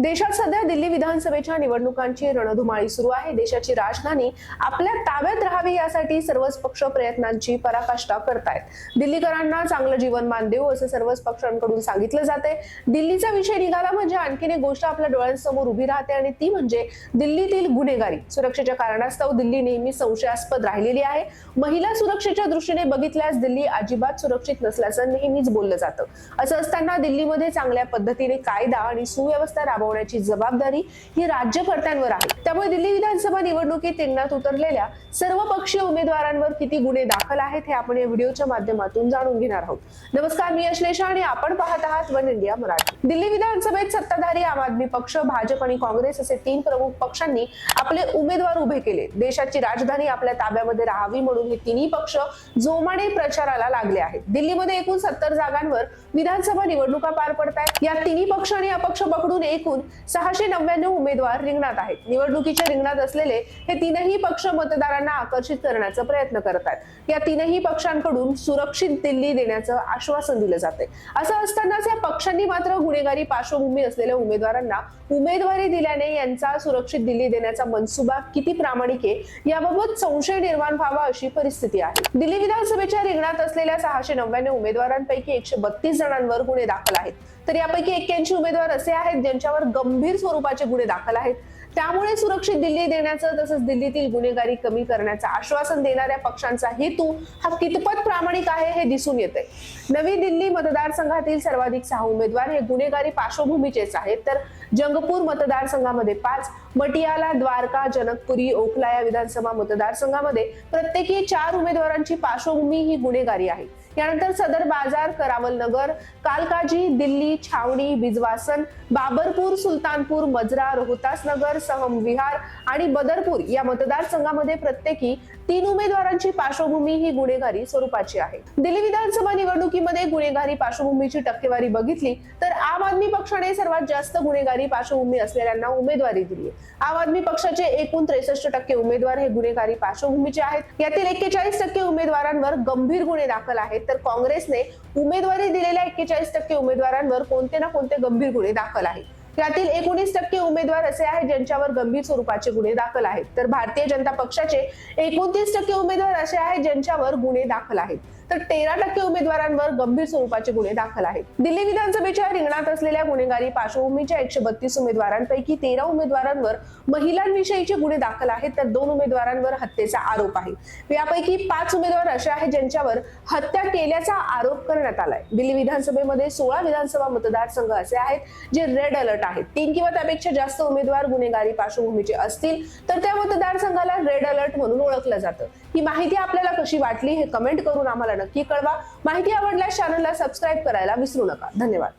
देशात सध्या दिल्ली विधानसभेच्या निवडणुकांची रणधुमाळी सुरू आहे. देशाची राजधानी आपल्या ताब्यात राहावी यासाठी सर्वच पक्ष प्रयत्नांची पराकाष्ठा करतायत. दिल्लीकरांना चांगलं जीवनमान देऊ असं सर्वच पक्षांकडून सांगितलं जाते दिल्लीचा विषय निघाला म्हणजे आणखीन एक गोष्ट आपल्या डोळ्यांसमोर उभी राहते आणि ती म्हणजे दिल्लीतील गुन्हेगारी. सुरक्षेच्या कारणास्तव दिल्ली नेहमी संशयास्पद राहिलेली आहे. महिला सुरक्षेच्या दृष्टीने बघितल्यास दिल्ली अजिबात सुरक्षित नसल्याचं नेहमीच बोललं जातं. असं असताना दिल्लीमध्ये चांगल्या पद्धतीने कायदा आणि सुव्यवस्था राबवण्याची जबाबदारी ही राज्यकर्त्यांवर आहे. त्यामुळे दिल्ली विधानसभा निवडणुकीत रिंगणात उतरलेल्या सर्व पक्षीय उमेदवारांवर किती गुन्हे दाखल आहेत हे आपण या व्हिडिओच्या माध्यमातून जाणून घेणार आहोत. नमस्कार मी अश्लेषा आणि आपण पाहत आहात वन इंडिया मराठी. दिल्ली विधानसभेत सत्ताधारी आम आदमी पक्ष भाजप आणि काँग्रेस असे तीन प्रमुख पक्षांनी आपले उमेदवार उभे केले. देशाची राजधानी आपल्या ताब्यामध्ये राहावी म्हणून हे तिन्ही पक्ष जोमाने प्रचाराला लागले आहेत. दिल्लीमध्ये एकूण सत्तर जागांवर विधानसभा निवडणुका पार पडत आहेत या तिन्ही पक्ष आणि अपक्ष पकडून एकूण सहाशे नव्याण्णव उमेदवार रिंगणात आहेत. निवडणुकीच्या रिंगणात असलेले हे तीनही पक्ष मतदारांना आकर्षित करण्याचा प्रयत्न करत आहेत. या तीनही पक्षांकडून सुरक्षित दिल्ली देण्याचं आश्वासन दिलं जाते असं असतानाच या पक्षांनी मात्र गुन्हेगारी पार्श्वभूमी असलेल्या उमेदवारांना उमेदवारी दिल्याने यांचा सुरक्षित दिल्ली देण्याचा मनसुबा किती प्रामाणिक आहे याबाबत संशय निर्माण व्हावा अशी परिस्थिती आहे. दिल्ली विधानसभेच्या रिंगणात असलेल्या सहाशे नव्याण्णव उमेदवारांपैकी एकशे बत्तीस जणांवर गुन्हे दाखल आहेत. तर यापैकी एक्क्याऐंशी उमेदवार असे आहेत ज्यांच्यावर गंभीर स्वरूपाचे गुन्हे दाखल आहेत. त्यामुळे सुरक्षित दिल्ली देण्याचं तसंच दिल्लीतील गुन्हेगारी कमी करण्याचं आश्वासन देणाऱ्या पक्षांचा हेतू हा कितपत प्रामाणिक आहे हे दिसून येते नवी दिल्ली मतदारसंघातील सर्वाधिक सहा उमेदवार हे गुन्हेगारी पार्श्वभूमीचेच आहेत. तर जंगपूर मतदारसंघामध्ये पाच मटियाला द्वारका जनकपुरी ओखला या विधानसभा मतदारसंघामध्ये प्रत्येकी चार उमेदवारांची पार्श्वभूमी ही गुन्हेगारी आहे. यानंतर सदर बाजार करावल नगर कालकाजी दिल्ली छावणी बिजवासन बाबरपूर सुलतानपूर मजरा रोहतास नगर सहम विहार आणि बदरपूर या मतदारसंघामध्ये प्रत्येकी तीन उमेदवारांची पार्श्वभूमी ही गुन्हेगारी स्वरूपाची आहे. दिल्ली विधानसभा निवडणुकीमध्ये गुन्हेगारी पार्श्वभूमीची टक्केवारी बघितली तर आम आदमी पक्षाने सर्वात जास्त गुन्हेगारी पार्श्वभूमी असलेल्यांना उमेदवारी दिली आम आदमी पक्षाचे एकूण त्रेसष्ट टक्के उमेदवार हे गुन्हेगारी पार्श्वभूमीचे आहेत. यातील एक्केचाळीस टक्के उमेदवारांवर गंभीर गुन्हे दाखल आहेत. तर काँग्रेसने उमेदवारी दिलेल्या एक्केचाळीस टक्के उमेदवारांवर कोणते ना कोणते गंभीर गुन्हे दाखल आहेत. यातील एकोणीस टक्के उमेदवार असे आहेत ज्यांच्यावर गंभीर स्वरूपाचे गुन्हे दाखल आहेत. तर भारतीय जनता पक्षाचे एकोणतीस टक्के उमेदवार असे आहेत ज्यांच्यावर गुन्हे दाखल आहेत. तर तेरा टक्के उमेदवारांवर गंभीर स्वरूपाचे गुन्हे दाखल आहेत. दिल्ली विधानसभेच्या रिंगणात असलेल्या गुन्हेगारी पार्श्वभूमीच्या एकशे बत्तीस उमेदवारांपैकी तेरा उमेदवारांवर महिलांविषयीचे गुन्हे दाखल आहेत तर दोन उमेदवारांवर हत्येचा आरोप आहे. यापैकी पाच उमेदवार असे आहेत ज्यांच्यावर हत्या केल्याचा आरोप करण्यात आलाय. दिल्ली विधानसभेमध्ये सोळा विधानसभा मतदारसंघ असे आहेत जे रेड अलर्ट आहेत. तीन किंवा त्यापेक्षा जास्त उमेदवार गुन्हेगारी पार्श्वभूमीचे असतील तर त्या मतदारसंघाला रेड अलर्ट म्हणून ओळखलं जातं. ही माहिती आपल्याला कशी वाटली हे कमेंट करून आम्हाला नक्की कळवा. माहिती आवडल्यास चॅनलला सबस्क्राईब करायला विसरू नका. धन्यवाद.